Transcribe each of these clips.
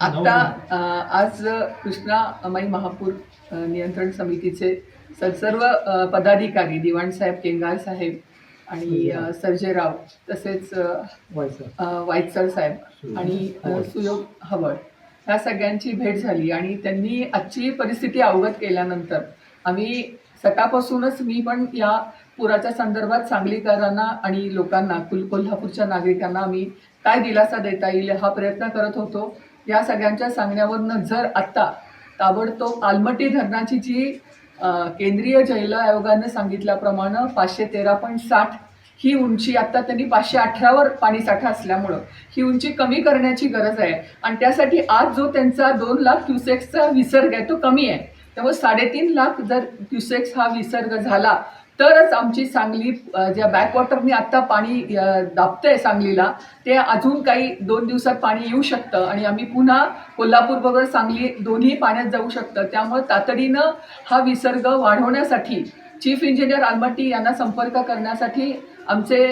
आत्ता अ, आज कृष्णा अमाई महापूर नियंत्रण समितीचे स- सर्व पदाधिकारी दिवाणसाहेब केंगार साहेब आणि सर्जेराव तसेच वायचळ साहेब आणि सुयोग हवळ ह्या सगळ्यांची भेट झाली आणि त्यांनी आजची परिस्थिती अवगत केल्यानंतर आम्ही सकाळपासूनच मी पण या पुराच्या संदर्भात सांगलीकरांना आणि लोकांना कुल कोल्हापूरच्या नागरिकांना आम्ही काय दिलासा देता येईल हा प्रयत्न करत होतो. या सगळ्यांच्या सांगण्यावरनं जर आत्ता ताबडतोब आलमटी धरणाची जी केंद्रीय जल आयोगानं सांगितल्याप्रमाणे पाचशे तेरा पॉईंट साठ ही उंची आता त्यांनी पाचशे अठरावर पाणीसाठा असल्यामुळं ही उंची कमी करण्याची गरज आहे. आणि त्यासाठी आज जो त्यांचा दोन लाख क्युसेक्सचा विसर्ग आहे तो कमी आहे. त्यामुळे साडेतीन लाख जर क्युसेक्स हा विसर्ग झाला तरच आमची सांगली ज्या बॅकवॉटरनी आत्ता पाणी दाबतंय सांगलीला ते अजून काही दोन दिवसात पाणी येऊ शकतं. आणि आम्ही पुन्हा कोल्हापूर बरोबर सांगली दोन्ही पाण्यात जाऊ शकतं. त्यामुळे तातडीनं हा विसर्ग वाढवण्यासाठी चीफ इंजिनियर आलमट्टी यांना संपर्क करण्यासाठी आमचे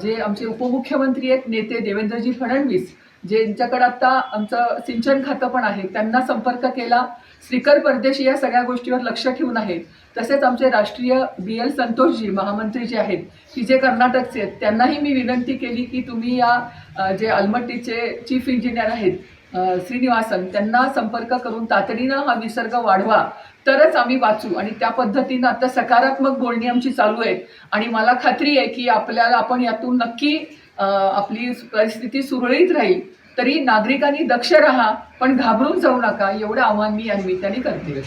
जे आमचे उपमुख्यमंत्री आहेत नेते देवेंद्रजी फडणवीस ज्यांच्याकडे आता आमचं सिंचन खातं पण आहे त्यांना संपर्क केला. श्रीकर परदेशी या सगळ्या गोष्टीवर लक्ष ठेवून आहेत. तसेच आमचे राष्ट्रीय बी एल संतोषजी महामंत्री जे आहेत की जे कर्नाटकचे आहेत त्यांनाही मी विनंती केली की तुम्ही या जे अलमट्टीचे चीफ इंजिनियर आहेत श्रीनिवासन त्यांना संपर्क करून तातडीनं हा विसर्ग वाढवा. तरच आम्ही वाचू आणि त्या पद्धतीनं आता सकारात्मक बोलणी आमची चालू आहेत आणि मला खात्री आहे की आपल्याला आपण यातून नक्की आपली परिस्थिती सुरळीत राहील तरी नागरिकांनी दक्ष राहा पण घाबरून जाऊ नका एवढं आव्हान मी या निमित्ताने करते.